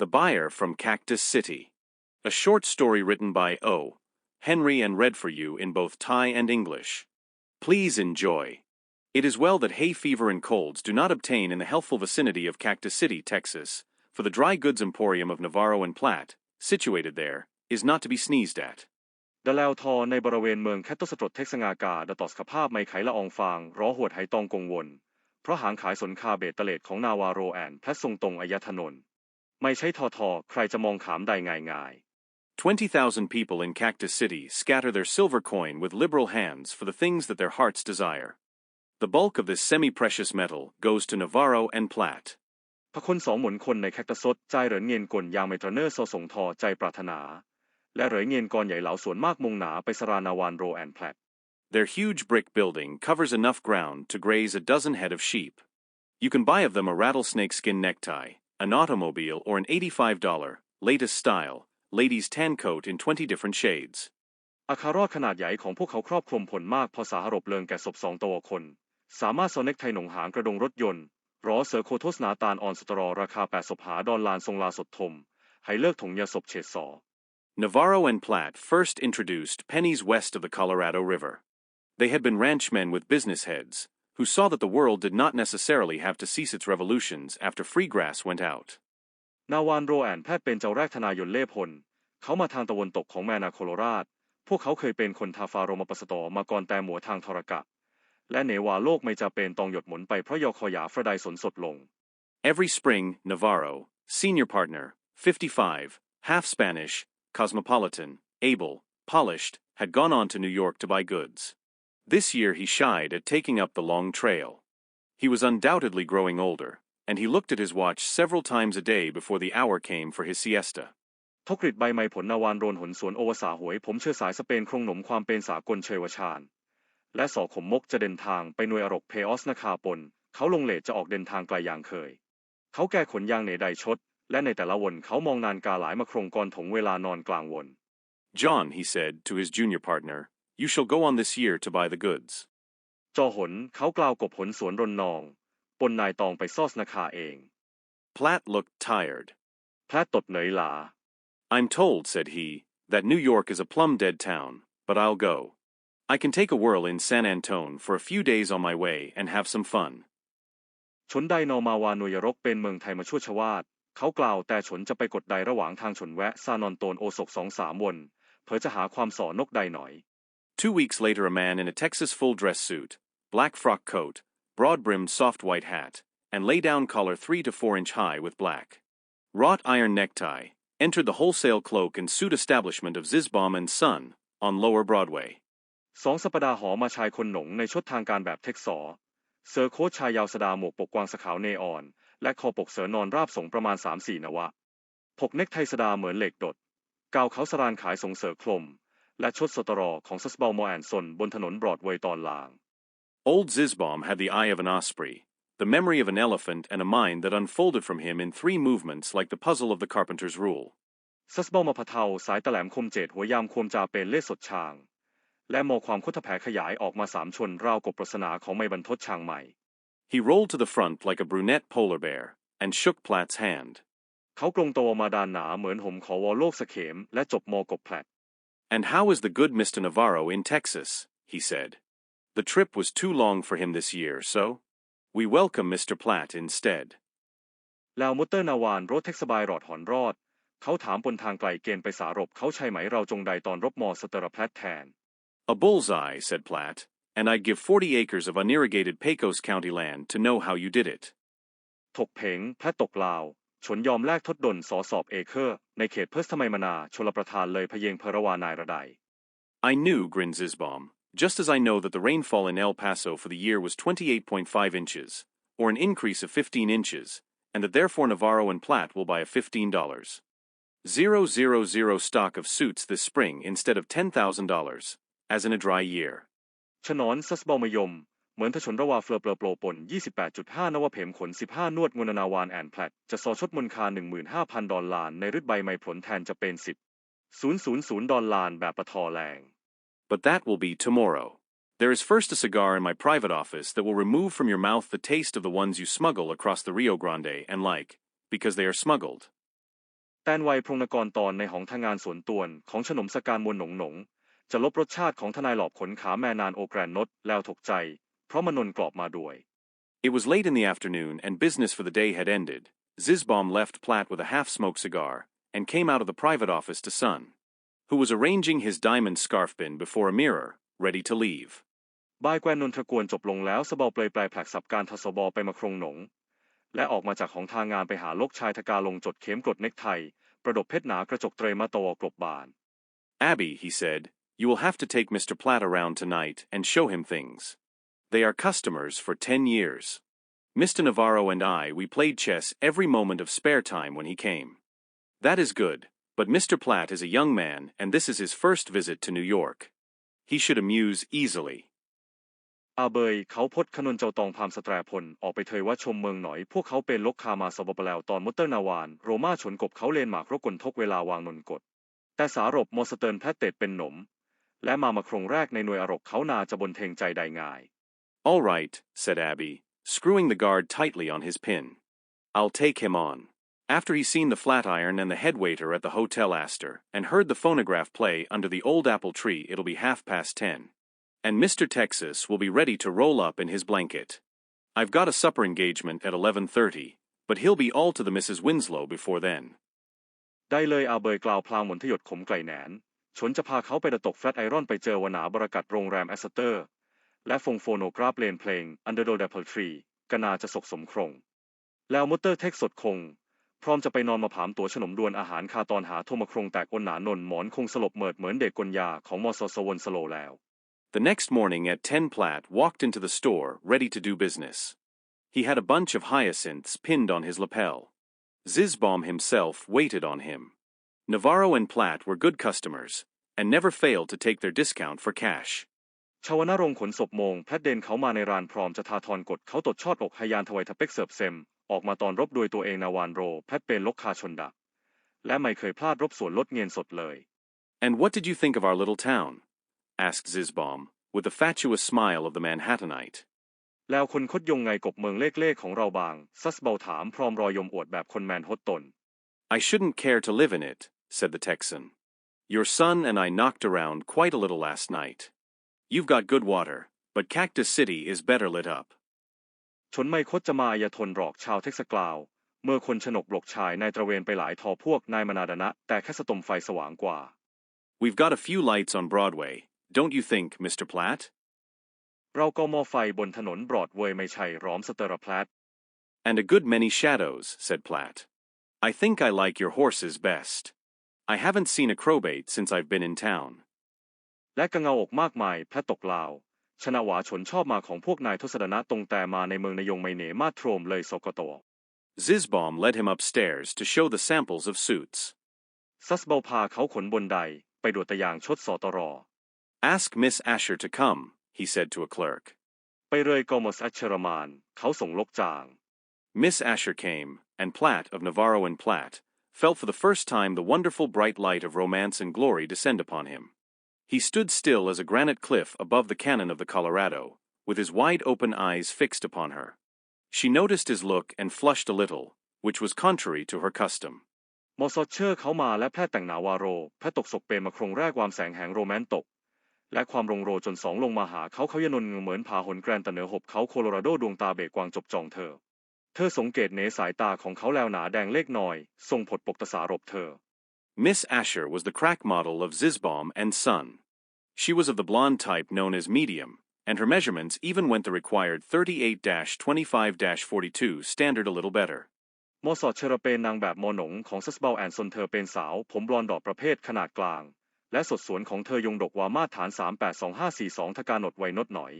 The Buyer from Cactus City. A short story written by O. Henry and read for you in both Thai and English. Please enjoy. It is well that hay fever and colds do not obtain in the healthful vicinity of Cactus City, Texas, for the dry goods emporium of Navarro and Platt, situated there, is not to be sneezed at. ดแล้วทอในบริเวณเมืองแคตตสตรดเท็กซังอากาดต่อสภาพไม่ไขละอองฟางร้อหวดไหตองกงวน เพราะหางขายสนคาเบตเตเลดของนาวาโรแอนแพลทรงตรงอายถนน ไม่ใช่ทอทอใครจะมองขามได้ง่าย20,000 people in Cactus City scatter their silver coin with liberal hands for the things that their hearts desire. The bulk of this semi-precious metal goes to Navarro and Platt. ๆพระคนสองหมุนคนในแคคตสดใจเหรินเงียนกลยางเมตรเนอร์โซสงทอใจปรารถนา และเหรินเงียนกรใหญ่เหลาสวนมากมุงหนาไปสรานาวานโรแอนแพลต Their huge brick building covers enough ground to graze a dozen head of sheep. You can buy of them a rattlesnake skin necktie, an automobile, or an $85, latest style, ladies' tan coat in 20 different shades. อาคารอดขนาดใหญ่ของพวกเขาครอบคลุมผลมากพอสาหรบเลิงแก่ศพสองตัวคน สามารถโซเน็กไทยหนงหางกระดงรถยนต์รอเสือโคโทสนาตานออนสตรอราคาแปดศพหาดอลลาร์ทรงลาสดทม ให้เลิกถงยาศพเฉดสอ Navarro and Platt first introduced pennies west of the Colorado River. They had been ranchmen with business heads, who saw that the world did not necessarily have to cease its revolutions after free grass went out. นาวานโรแอนแพทย์เป็นเจ้าแรกทนายนเล่พล เขามาทางตะวันตกของแมนาโคโลราด พวกเขาเคยเป็นคนทาฟาโรมาปสตอมาก่อนแต่หมัวทางทรกะ และเนวาโลกไม่จะเป็นตองหยดหมุนไปเพราะยอคอยาฟระไดสนสดลง Every spring, Navarro, senior partner, 55, half Spanish, cosmopolitan, able, polished, had gone on to New York to buy goods. This year he shied at taking up the long trail. He was undoubtedly growing older, and he looked at his watch several times a day before the hour came for his siesta. ทกฤษใบไม้ผลนาวานโรนหนสวนโอวสาหวย ผมเชื่อสายสเปนโครงหนมความเป็นสากลเชยวชาญ และสอขมมกจะเดินทางไปหน่วยอรกเพออสนาคาปน เขาลงเลทจะออกเดินทางไกลอย่างเคย เขาแก้ขนยางในใดชด และในแต่ละวนเขามองนานกาหลายมาโครงกรถงเวลานอนกลางวน John, he said to his junior partner, you shall go on this year to buy the goods. จอหนเขากล่าวกบหนสวนรนนอง ปนนายตองไปซอสนาคาเอง Platt looked tired. แพทย์ตดเหนยหลา I'm told, said he, that New York is a plumb dead town, but I'll go. I can take a whirl in San Antone for a few days on my way and have some fun. ชนไดนอมาวานุยรกเป็นเมืองไทยมาชั่วชวาด เขากล่าวแต่ฉนจะไปกดใดระหว่างทางฉนแวะซานอนโตนโอศกสองสามวน เผอจะหาความสอนกใดหน่อย Two weeks later, a man in a Texas full dress suit, black frock coat, broad brimmed soft white hat, and lay down collar three to four inch high with black, wrought iron necktie, entered the wholesale cloak and suit establishment of Zizbaum and Son on Lower Broadway. สองสัปดาห์หอมาชายคนหนงในชุดทางการแบบเท็กซอร์เซอร์โค้ชชายยาวสดาหมวกปกกวางสขาวเนออน และคอปกเสือนอนราบสงประมาณสามสี่นวะ พกเน็กไทสดาเหมือนเหล็กดดกาวเขาสรานขายส่งเสือคลม และชุดสตรอของซัสเบลมอแอนซนบนถนนบรอดเวย์ตอนลาง Old Zizbaum had the eye of an osprey, the memory of an elephant, and a mind that unfolded from him in three movements like the puzzle of the carpenter's rule. ซัสเบลมาพะเทาสายตะแหลมคมเจดหัวยามควมจาเป็นเล่สดชาง และมอความคุดแผขยายออกมาสามชนราวกบปรสนาของไม่บรรทดชางใหม่ He rolled to the front like a brunette polar bear and shook Platt's hand. เขากรงตัวมาดานหนาเหมือนห่มขอวอโลกสะเขมและจบมอกบแผลด And how is the good Mr. Navarro in Texas? he said. The trip was too long for him this year, so? We welcome Mr. Platt instead. แล้วมุตเตอร์นาวานรถแท็กสบายรอดหอนรอด เขาถามบนทางไกลเกณฑ์ไปสารบเขาใช่ไหมเราจงใดตอนรบมอสเตอร์แพลตแทน A bullseye, said Platt, and I'd give 40 acres of unirrigated Pecos County land to know how you did it. ถกเพงแพทย์ตกลาว ชนยอมแลกทดดนสอสอบเอเคอร์ ในเขตเพิร์สทไมมนาชลประทานเลยพะเยงเพรวานายระได I knew, grinned Zizbaum, just as I know that the rainfall in El Paso for the year was 28.5 inches, or an increase of 15 inches, and that therefore Navarro and Platt will buy a $15. 000 stock of suits this spring instead of $10,000, as in a dry year. ฉนอนซัสบอลมยม เหมือนทชนระวาเฟลอเปลอโปรปน 28.5 นวเพมขน 15 นวดงวนนาวานแอนแพลตจะซอชดมูลค่า15,000 ดอลลาร์ในฤดใบไม้ผลแทนจะเป็น 10 000 ดอลลาร์แบบประทอแรง But that will be tomorrow. There is first a cigar in my private office that will remove from your mouth the taste of the ones you smuggle across the Rio Grande and like, because they are smuggled. ตนไวพรงนกรตอนในห้องทำงานสวนตวนของฉนมสการมวลหนงหนง จะลบรสชาติของทนายหลอบขนขาแม่นานโอแกรนนดแล้วถกใจ เพราะมนนกรอบมาด้วย It was late in the afternoon and business for the day had ended. Zizbaum left Platt with a half-smoked cigar and came out of the private office to Sun, who was arranging his diamond scarf pin before a mirror, ready to leave. บายแกวนนนทรกวนจบลงแล้วสบอเปลยปลายผลักสับการทศบไปมาครงหนง และออกมาจากของทางงานไปหาลกชายทกาลงจดเข็มกรดเน็กไท ประดบเพชรหนากระจกเตรมาโตกรบบาน Abby, he said, you will have to take Mr. Platt around tonight and show him things. They are customers for ten years. Mr. Navarro and I, we played chess every moment of spare time when he came. That is good, but Mr. Platt is a young man and this is his first visit to New York. He should amuse easily. อาเบยเขาพดขนนเจ้าตองพามสแตรพลออกไปเทยว่าชมเมืองหน่อย พวกเขาเป็นลกคามาสบปแล้วตอนมุตเตอร์นาวาน โรมาชนกบเขาเลนหมากรกลทกเวลาวางนนกด แต่สารบมอสเติร์นแพทเตดเป็นหนม และมามาครงแรกในหน่วยอรกเขานาจะบนเทงใจใดง่าย All right, said Abby, screwing the guard tightly on his pin. I'll take him on. After he's seen the Flatiron and the head waiter at the Hotel Astor and heard the phonograph play under the old apple tree, it'll be half past ten. And Mr. Texas will be ready to roll up in his blanket. I've got a supper engagement at 11:30, but he'll be all to the Mrs. Winslow before then. ได้เลยอาเบยกล่าวพลางหมนทยศขมไกลแหนน ชนจะพาเขาไปดะตกแฟลตไอรอนไปเจอวนาบรกัดโรงแรมแอสเตอร์ และฟงโฟโนกราฟเลนเพลง Under the Apple Tree กนาจะสกสมครง แล้วมุตเตอร์เท็กสดคง พร้อมจะไปนอนมาผามตัวขนมดวนอาหารคาตอนหาโทมครงแตกอนหนานนหมอนคงสลบเหมิดเหมือนเด็กกลยาของมอสสวนสโลแล้ว The next morning at 10 Platt walked into the store, ready to do business. He had a bunch of hyacinths pinned on his lapel. Zizbaum himself waited on him. Navarro and Platt were good customers, and never failed to take their discount for cash. ชาวนารงขนศพโมง แพทเดนเขามาในร้านพร้อมจะทาทอนกดเขาตดชอดอกฮยานทวายทะเป็กเสิร์ฟเซม ออกมาตอนรบโดยตัวเองนาวานโร แพทเป็นลกคาชนดะและไม่เคยพลาดรบส่วนลดเงินสดเลย And what did you think of our little town? asked Zizbaum, with the fatuous smile of the Manhattanite. แล้วคนคดยงไงกบเมืองเล่ๆของเราบาง ซัสเบาถามพร้อมรอยยมอวดแบบคนแมนฮดตน I shouldn't care to live in it, said the Texan. Your son and I knocked around quite a little last night. You've got good water, but Cactus City is better lit up. ชนไม่คดจะมาอายทนหรอกชาวเท็กซัสกล่าว เมื่อคนชนกบลกชายนายตระเวนไปหลายทอพวกนายมนาดนะแต่แค่สตมไฟสว่างกว่า We've got a few lights on Broadway, don't you think, Mr. Platt? เราก็มอไฟบนถนนบรอดเวยไม่ใช่ร้อมสเตอร์แพลต And a good many shadows, said Platt. I think I like your horses best. I haven't seen a crowbait since I've been in town. และกระเงาอกมากมายแพทตกลาว ชนะหวาชนชอบมาของพวกนายทศดนะตรงแต่มาในเมืองนายงไม่เหนมาโทรมเลยสกต Zizbaum led him upstairs to show the samples of suits. ซัสเบาพาเขาขนบนไดไปดวดตะยางชดสอตรอ Ask Miss Asher to come, he said to a clerk. ไปเลยกอมอสอัชรมาน เขาส่งลกจาง Miss Asher came, and Platt of Navarro and Platt felt for the first time the wonderful bright light of romance and glory descend upon him. He stood still as a granite cliff above the cannon of the Colorado, with his wide open eyes fixed upon her. She noticed his look and flushed a little, which was contrary to her custom. มอสเชอร์เขามาและแพทย์แต่งหนาวาโร แพทย์ตกศกเปรมาโครงแรกความแสงแห่งโรแมนตก และความรงโรจนสองลงมาหาเขาเขายนนเหมือนผาหนแกรนตะเหนือหบเขาโคโลราโดดวงตาเบกกวางจบจองเธอ เธอสังเกตเนสายตาของเขาแล้วหนาแดงเล็กน้อยทรงผดปกตสารบเธอ Miss Asher was the crack model of Zizbaum and Son. She was of the blonde type known as medium, and her measurements even went the required 38-25-42 standard a little better. มอสอดเชอร์เป็นนางแบบโมหนงของซัสเบลแอนซนเธอเป็นสาว ผมบลอนดอกประเภทขนาดกลาง และสดสวนของเธอยงดกวามาตรฐาน 382542ทกานดไวนดหน่อย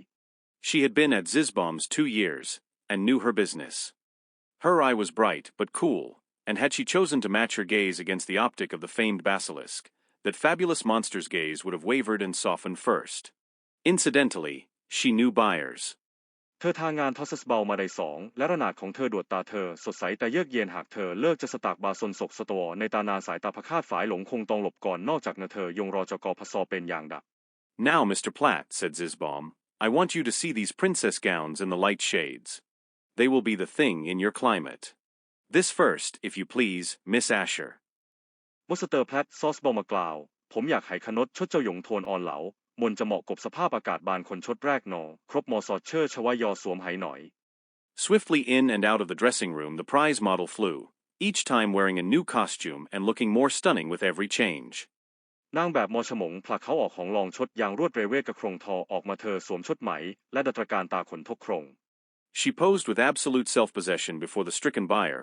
She had been at Zizbaum's two years, and knew her business. Her eye was bright but cool, and had she chosen to match her gaze against the optic of the famed basilisk, that fabulous monster's gaze would have wavered and softened first. Incidentally, she knew buyers. เธอทางานทอสสเบลมาได้สอง และระนาดของเธอดวดตาเธอ สดใสแต่เยือกเย็นหากเธอเลิกจะสตากบาซนศกสตวในตานาสายตาพคาดฝายหลงคงตองหลบก่อนนอกจากเนเธอยงรอจกอพซอเป็นอย่างดัก Now, Mr. Platt, said Zizbaum, I want you to see these princess gowns in the light shades. They will be the thing in your climate. This first, if you please, Miss Asher. มสเตอร์แพลตซอสบอมากล่าว ผมอยากให้ขนดชดเจ้าหยงโทนออนเหลา มนจะเหมาะกับสภาพอากาศบานคนชดแรกหนอ ครบมอสอดเชอร์ชวายอสวมไหหน่อย Swiftly in and out of the dressing room, the prize model flew, each time wearing a new costume and looking more stunning with every change. นางแบบมอฉมงผลักเขาออกของลองชดอย่างรวดเร็วเวกกระโครงทอออกมาเธอสวมชดไหม และดัตรการตาขนทกโครง She posed with absolute self possession before the stricken buyer,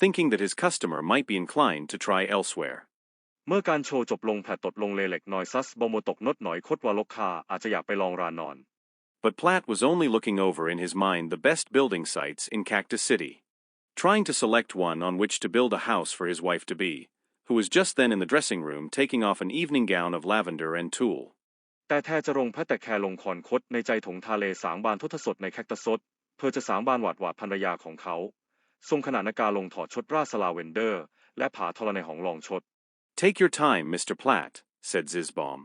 thinking that his customer might be inclined to try elsewhere. เมื่อการโชว์จบลงแผดตดลงเลเล็กนอยซัสบอมตกนดหน่อยคดวาลกคาอาจจะอยากไปลองรานอน But Platt was only looking over in his mind the best building sites in Cactus City, trying to select one on which to build a house for his wife to be, who was just then in the dressing room taking off an evening gown of lavender and tulle. แต่แท้จะรงแพทแต่แคลงคอนคดในใจถงทะเลสางบานทุทสดในแคคตาซดเพื่อจะสางบานหวาดหวาดภรรยาของเขา ทรงขณะนาการลงถอดชดราสลาเวนเดอร์ และผาทรในหองลองชด Take your time, Mr. Platt, said Zizbaum.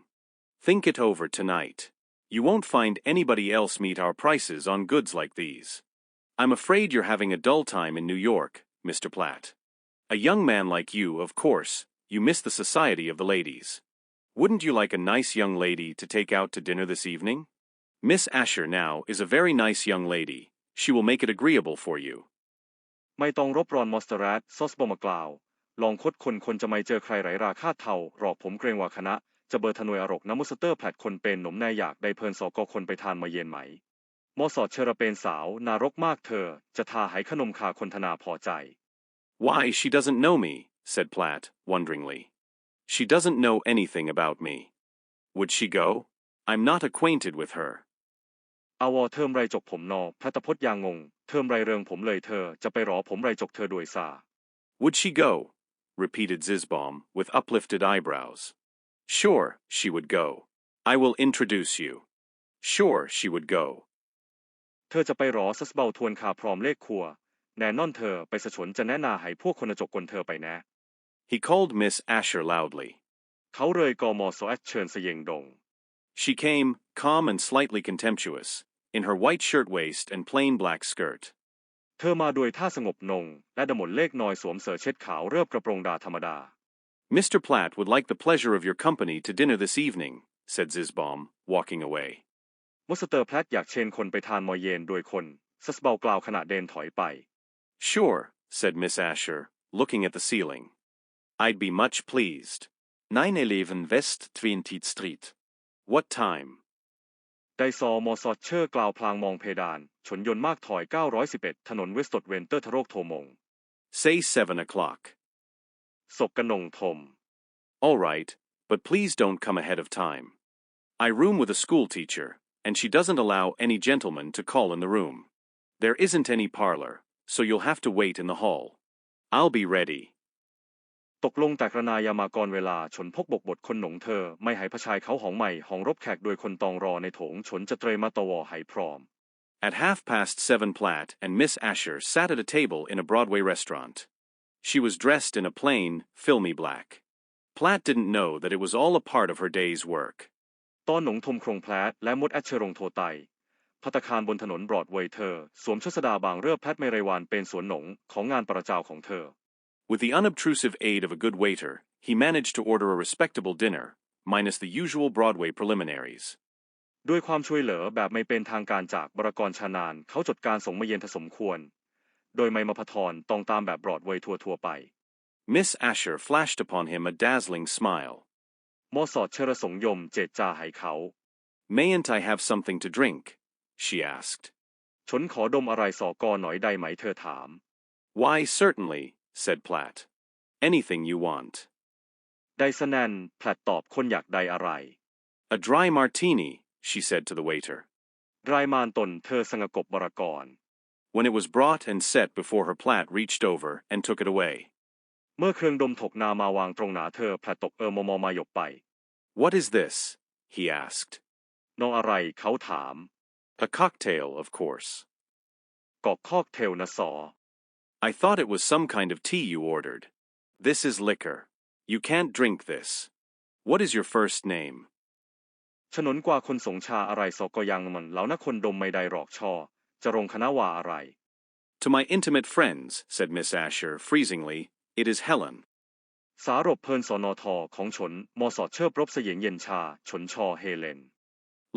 Think it over tonight. You won't find anybody else meet our prices on goods like these. I'm afraid you're having a dull time in New York, Mr. Platt. A young man like you, of course, you miss the society of the ladies. Wouldn't you like a nice young lady to take out to dinner this evening? Miss Asher now is a very nice young lady. She will make it agreeable for you. ไม่ต้องรบรอนมอสเตอรัสซอสบอมากล่าว ลองคดคนคนจะไม่เจอใครไหลราคาเท่ารอกผมเกรงว่าคณะ จะเบอร์ทนวยอรกน้ำมุสเตอร์แผดคนเป็นหนมแน่อยากได้เพลินสอกอคนไปทานมาเย็นไหมมอสอดเชระเป็นสาวนารกมากเธอ จะทาให้ขนมคาคนธนาพอใจ Why, she doesn't know me, said Platt, wonderingly. She doesn't know anything about me. Would she go? I'm not acquainted with her. อาวอเทิมไรจกผมนอพระตะพดยางงงเทิมไรเริงผมเลยเธอ จะไปรอผมไรจกเธอด้วยซา Would she go? repeated Zizbaum, with uplifted eyebrows. Sure, she would go. I will introduce you. Sure, she would go. เธอจะไปรอสัสเบาทวนคาพร้อมเลขครัว แน่นอนเธอไปสะฉนจะแนะนาให้พวกคนจกกลเธอไปแน่ He called Miss Asher loudly. เขาเลยกอมอสอแอดเชิญเสยงดง She came, calm and slightly contemptuous, in her white shirtwaist and plain black skirt. เธอมาโดยท่าสงบนง และดมนเลขนอยสวมเสือเช็ดขาวเรียบกระโปรงดาธรรมดา Mr. Platt would like the pleasure of your company to dinner this evening, said Zizbaum, walking away. มสเตอร์แพลตอยากเชิญคนไปทานมอยเยนโดยคนซัสเบากล่าวขณะเดินถอยไป Sure, said Miss Asher, looking at the ceiling. I'd be much pleased. 911 West 20th Street. What time? ไดซอมอสอดเชอร์กล่าวพลางมองเพดาน ชนยนต์มากถอย 911 ถนนเวสต์เวนเตอร์ทะโรกโทมง Say seven o'clock. ศกกระนงทม All right, but please don't come ahead of time. I room with a school teacher, and she doesn't allow any gentleman to call in the room. There isn't any parlor, so you'll have to wait in the hall. I'll be ready. ตกลงแต่กระนายามากรเวลาชนพกบกบทคนหนงเธอ ไม่ให้พระชายเขาหองใหม่หองรบแขกโดยคนตองรอในโถงชนจะเตรมาตวอไหพร้อม At half past seven, Platt and Miss Asher sat at a table in a Broadway restaurant. She was dressed in a plain, filmy black. Platt didn't know that it was all a part of her day's work. ตอนหนงทมโครงแพลตและมดแอดเชอรงโทไตพัตตาคารบนถนนบรอดเวย์เธอ สวมชดสดาบางเรือแพทเมเรวานเป็นสวนหนงของงานประจาวของเธอ With the unobtrusive aid of a good waiter, he managed to order a respectable dinner, minus the usual Broadway preliminaries. ด้วยความช่วยเหลือแบบไม่เป็นทางการจากบรกรชานาน เขาจดการส่งมาเย็นผสมควร โดยไม่มาพทรตองตามแบบบรอดเวย์ทัวทัวๆไป Miss Asher flashed upon him a dazzling smile. มอสอดเชระสงยมเจตจาให้เขา Mayn't I have something to drink? she asked. ชนขอดมอะไรสอกอหน่อยได้ไหมเธอถาม Why, certainly, said Platt. Anything you want. ได้สแนนแผลดตอบคนอยากได้อะไร A dry martini, she said to the waiter. รายมานตนเธอสงกบบรกร When it was brought and set before her, Platt reached over and took it away. เมื่อเครื่องดมถกนามาวางตรงหนาเธอแผลตกเออมอมอมาหยบไป What is this? he asked. น้องอะไรเขาถาม A cocktail, of course. กอกคอกเทลนะสอ I thought it was some kind of tea you ordered. This is liquor. You can't drink this. What is your first name? ฉนนกว่าคนสงชาอะไรสอกยังมันเหล่านักคนดมไม่ได้หรอกชอ จะรงคณะว่าอะไร To my intimate friends, said Miss Asher freezingly, it is Helen. สารบเพลินสอนอทอของฉนมอสอดเชิบรบเสยงเย็นชา ฉนชอเฮเลน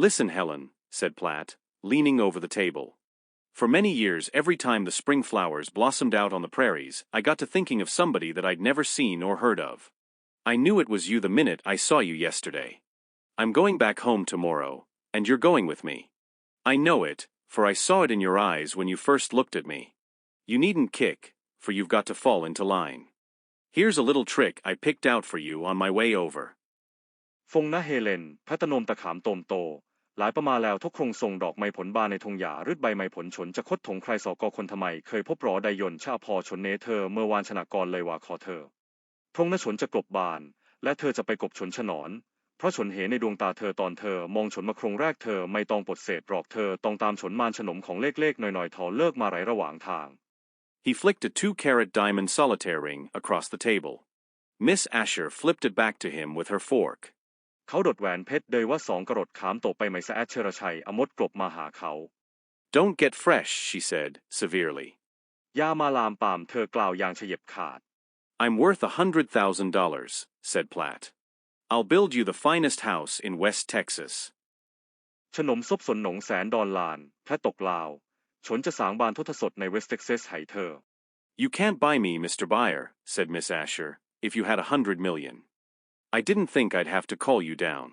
Listen, Helen, said Platt, leaning over the table. For many years, every time the spring flowers blossomed out on the prairies, I got to thinking of somebody that I'd never seen or heard of. I knew it was you the minute I saw you yesterday. I'm going back home tomorrow, and you're going with me. I know it, for I saw it in your eyes when you first looked at me. You needn't kick, for you've got to fall into line. Here's a little trick I picked out for you on my way over. ฟงนะเฮเลนพระตะนมตะขามโตมโต หลายประมาแล้วทุกโครงทรงดอกไม้ผลบานในทงหยารืดใบไม้ผลฉนจะคดถงใครสอกอคนทำไม เคยพบรอไดยนชาพอชนเนเธอ เมื่อวานชนะกรเลยว่าขอเธอพรงนฉนจะกลบบาน และเธอจะไปกบฉนฉนอน เพราะฉนเห็นในดวงตาเธอตอนเธอ มองฉนมาโครงแรกเธอไม่ต้องปดเศษหรอกเธอต้องตามฉนมานฉนมของเล็กๆหน่อยๆทอเลิกมาไหลระหว่างทาง He flicked a two carat diamond solitaire ring across the table. Miss Asher flipped it back to him with her fork. เขาดดแหวนเพชรเดยว่าสองกระดดขามตกไปไม่สะแอดเชรชัยอมดกลบมาหาเขา Don't get fresh, she said, severely. ยามาลามปามเธอกล่าวอย่างเฉยบขาด I'm worth a hundred thousand dollars, said Platt. I'll build you the finest house in West Texas. ฉนมซบสนหนงแสนดอนลานแพะตกลาว ฉนจะสางบานทศสดในเวสเท็กซัสให้เธอ You can't buy me, Mr. Buyer, said Miss Asher, if you had a hundred million. I didn't think I'd have to call you down.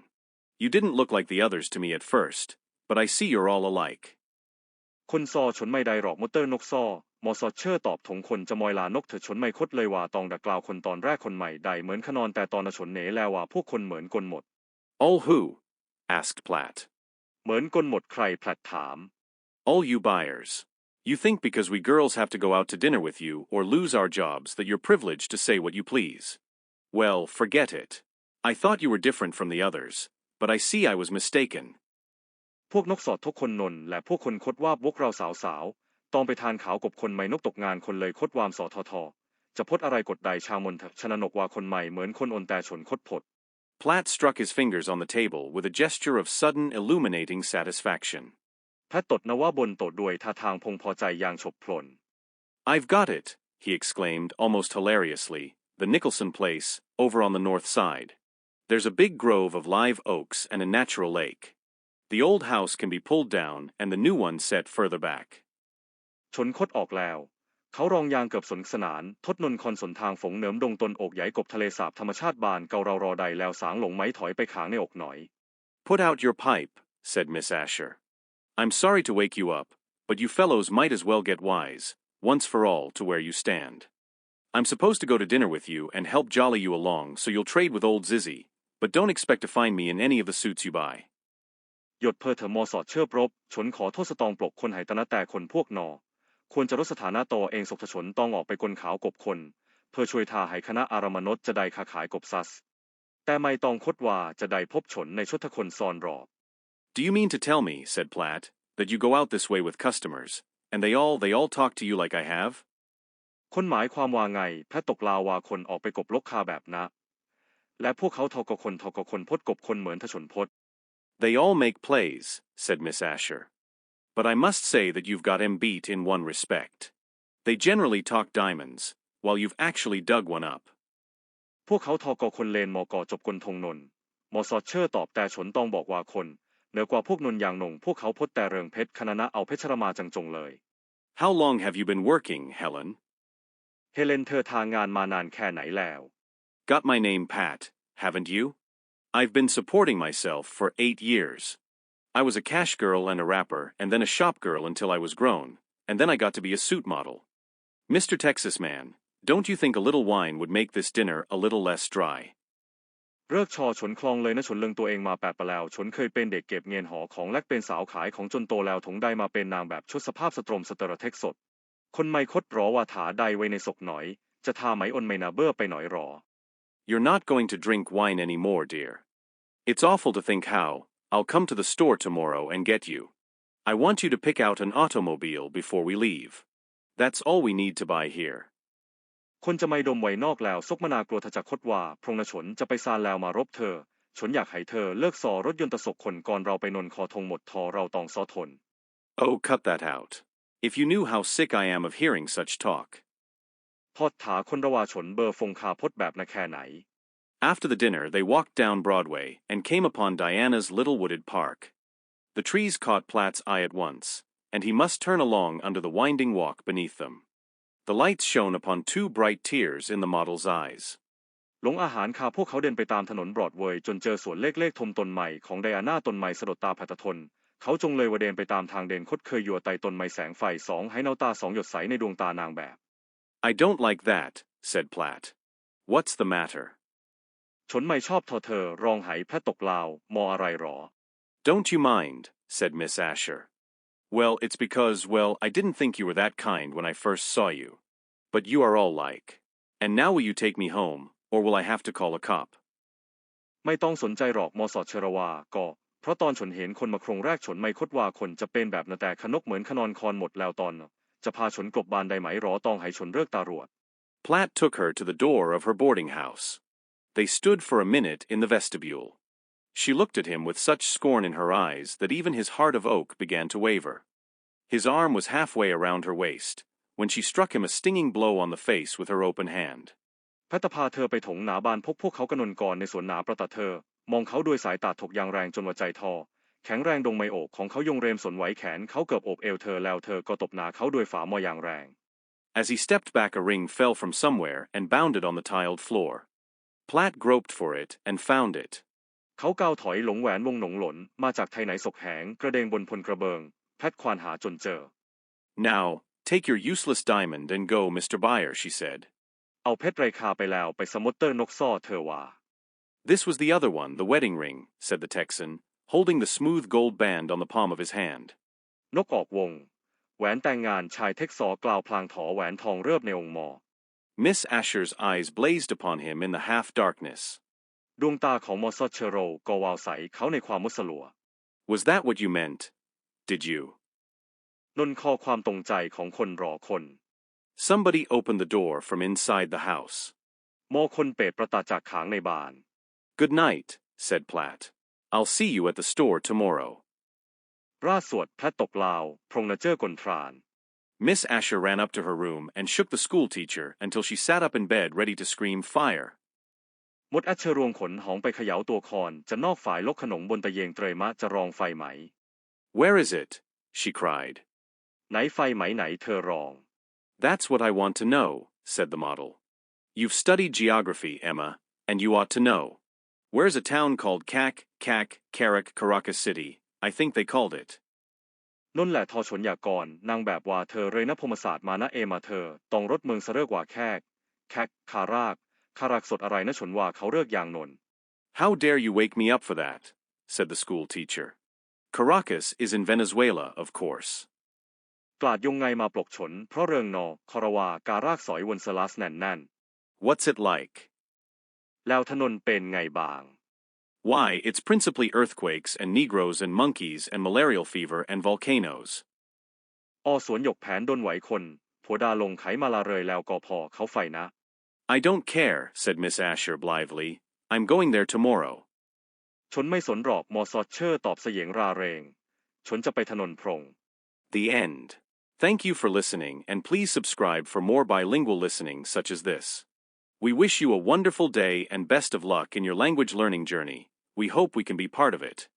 You didn't look like the others to me at first, but I see you're all alike. คนซอฉนไม่ได้หรอกมอเตอร์นกซอมอสอดเชอร์ตอบถงคนจะมอยลานกเธอฉนไม่คดเลยว่าตองดักกล่าวคนตอนแรกคนใหม่ได้เหมือนขนอนแต่ตอนน่ะฉนเหนแล้วว่าพวกคนเหมือนกลหมด All who? asked Platt. เหมือนกลหมดใครแผลดถาม All you buyers. You think because we girls have to go out to dinner with you or lose our jobs that you're privileged to say what you please. Well, forget it. I thought you were different from the others, but I see I was mistaken. พวกนกสอดทุกคนนนและพวกคนคดว่าพวกเราสาวสาวๆต้องไปทานขาวกบคนไม่นกตกงานคนเลยคดวามสอทอทอจะพดอะไรกดใดชาวมนเถอะชนะนกว่าคนใหม่เหมือนคนอนแต่ฉนคดผด Platt struck his fingers on the table with a gesture of sudden illuminating satisfaction. แพทย์ตดนว่าบนตดด้วยท่าทางพงพอใจอย่างฉบพลน I've got it, he exclaimed almost hilariously. The Nicholson place, over on the north side. There's a big grove of live oaks and a natural lake. The old house can be pulled down and the new one set further back. ชนคดออกแล้ว เขารองยางเกือบสนสนาน ทดนนคอนสนทางฝงเหนิมดงตนอกใหญ่กบทะเลสาบธรรมชาติบานเการเรารอใดแล้วสางหลงไม้ถอยไปขางในอกหน่อย Put out your pipe, said Miss Asher. I'm sorry to wake you up, but you fellows might as well get wise, once for all, to where you stand. I'm supposed to go to dinner with you and help jolly you along so you'll trade with old Zizzy, but don't expect to find me in any of the suits you buy. หยดเพอเธอมอสอดเชื่อปรบชนขอโทษสตองปลกคนไหตนะแต่คนพวกนอ ควรจะลดสถานะตอเองศกชนต้องออกไปกลขาวกบคน เพื่อช่วยทาให้คณะอารมนษจะได้ค้าขายกบซัส แต่ไม่ต้องคดว่าจะได้พบฉนในชดทคนซอนรอบ Do you mean to tell me, said Platt, that you go out this way with customers, and they all they all talk to you like I have? คนหมายความว่าไงแพทย์ตกลาวาคนออกไปกบลกคาแบบนะ และพวกเขาทอกคนทอกคนพดกบคนเหมือนทชนพด They all make plays, said Miss Asher. But I must say that you've got him beat in one respect. They generally talk diamonds, while you've actually dug one up. พวกเขาทอกคนเลนมอกอจบกลทงนนมอสอดเชอร์ตอบแต่ฉนต้องบอกว่าคนเหนือกว่าพวกนนอย่างหนงพวกเขาพดแต่เริงเพชรคณะนะเอาเพชรมาจังจงเลย How long have you been working, Helen? เฮเลนเธอทางานมานานแค่ไหนแล้ว Got my name pat, haven't you? I've been supporting myself for eight years. I was a cash girl and a rapper, and then a shop girl until I was grown, and then I got to be a suit model. Mr. Texas Man, don't you think a little wine would make this dinner a little less dry? เลิกชอฉนคลองเลยนะฉนเลิงตัวเองมาแปดปะแล้วฉนเคยเป็นเด็กเก็บเงินหอของและเป็นสาวขายของจนโตแล้วถงได้มาเป็นนางแบบชุดสภาพสตรมสเตอร์เทคสด คนไม่คดรอว่าถาใดไว้ในศกหน่อย จะทาไหมอนไม่นาเบอร์ไปหน่อยหรอ You're not going to drink wine anymore, dear. It's awful to think how. I'll come to the store tomorrow and get you. I want you to pick out an automobile before we leave. That's all we need to buy here. คนจะไม่ดมไว้นอกแล้วซกมนากลัวทะจักคดว่าพรงนชนจะไปซานแล้วมารบเธอ ชนอยากให้เธอเลิกซอรถยนต์ตะสกคนก่อนเราไปนนคอทงหมดทอเราตองซอทน Oh, cut that out. If you knew how sick I am of hearing such talk. พอดถาคนระวาชนเบอร์ฟงคาพดแบบนะแค่ไหน After the dinner, they walked down Broadway and came upon Diana's little wooded park. The trees caught Platt's eye at once, and he must turn along under the winding walk beneath them. The lights shone upon two bright tears in the model's eyes. หลงอาหารคาพวกเขาเดินไปตามถนนบรอดเวย์จนเจอสวนเล็กๆทมต้นไม้ของไดอาน่าต้นไม้สะดดตาพัตทน เขาจงเลยว่าเดินไปตามทางเดินคดเคยยัวไตต้นไม้แสงไฟสองให้เนาตาสองหยดใสในดวงตานางแบบ I don't like that, said Platt. What's the matter? ชนไม่ชอบทอเธอรองไหแพทตกลาว มออะไรหรอ Don't you mind, said Miss Asher. Well, it's because, well, I didn't think you were that kind when I first saw you. But you are all like. And now will you take me home, or will I have to call a cop? ไม่ต้องสนใจหรอกมอสอดเชรวาก็ เพราะตอนฉนเห็นคนมาโครงแรกฉนไม่คดว่าคนจะเป็นแบบนาแต่ขนกเหมือนขนอนคอนหมดแล้วตอน จะพาฉนกลบบานได้ไหมหรอตองให้ฉนเลิกตารวด Platt took her to the door of her boarding house. They stood for a minute in the vestibule. She looked at him with such scorn in her eyes that even his heart of oak began to waver. His arm was halfway around her waist, when she struck him a stinging blow on the face with her open hand. แพทย์พาเธอไปถงหนาบานพกพวกเขากระนนก่อนในสวนหนาประตาเธอ มองเขาด้วยสายตาถกอย่างแรงจนหัวใจทอ แข็งแรงดงไม่โอบของเขายงเรมสนไหวแขนเขาเกือบโอบเอวเธอแล้วเธอก็ตบหนาเขาด้วยฝามออย่างแรง As he stepped back, a ring fell from somewhere and bounded on the tiled floor. Platt groped for it and found it. เขาก้าวถอยหลงแหวนวงหนงหลนมาจากไทยไหนศกแหงกระเดงบนพลกระเบิงแพทย์ควานหาจนเจอ Now, take your useless diamond and go, Mr. Buyer, she said. เอาเพชรไรคาไปแล้วไปสมุตเตอร์นกซ่อเธอว่า This was the other one, the wedding ring, said the Texan, holding the smooth gold band on the palm of his hand. นกออกวง แหวนแต่งงานชายเท็กซอกล่าวพลางถอแหวนทองเริบในองค์หมอ Miss Asher's eyes blazed upon him in the half darkness. ดวงตาของมอสซอเชโรก็วาวใสเขาในความมุสลัว Was that what you meant? Did you? นนคอความตรงใจของคนรอคน Somebody opened the door from inside the house. มอคนเป็ดประตาจากขางในบาน Good night, said Platt. I'll see you at the store tomorrow. ราชสวดแพทย์ตกลาว พรงนะเจ้อกลทราน Miss Asher ran up to her room and shook the schoolteacher until she sat up in bed ready to scream fire. มดอัชรวงขนหองไปเขย่าตัวคอน จะนอกฝ่ายลกขนงบนตะเยงเตรมะจะรองไฟไหม Where is it? she cried. ไหนไฟไหมไหนเธอรอง That's what I want to know, said the model. You've studied geography, Emma, and you ought to know. Where's a town called Kak, Kak, Karak, Caracas City? I think they called it. นนแหละทอชนยากรนางแบบว่าเธอเรยนพรหมศาสตร์มานะเอมาเธอตองรถเมืองเสะเริกว่าแคก แคกคาราก คารักสดอะไรนะชนว่าเขาเลิกอย่างนน How dare you wake me up for that? said the school teacher. Caracas is in Venezuela, of course. กลาดยงไงมาปลกฉน เพราะเริงนอคอรวาการากสอยวนสลัสแน่นแน่น What's it like? แล้วถนนเป็นไงบาง Why, it's principally earthquakes and Negroes and monkeys and malarial fever and volcanoes. ออสวนหยกแผนดนไหวคนผัวดาลงไขมาลาเรยแล้วก็พอเขาไฟนะ I don't care, said Miss Asher blithely. I'm going there tomorrow. ชนไม่สนหรอกมอซอเชอร์ตอบเสยงราเรง ชนจะไปถนนพรง The end. Thank you for listening, and please subscribe for more bilingual listening such as this. We wish you a wonderful day and best of luck in your language learning journey. We hope we can be part of it.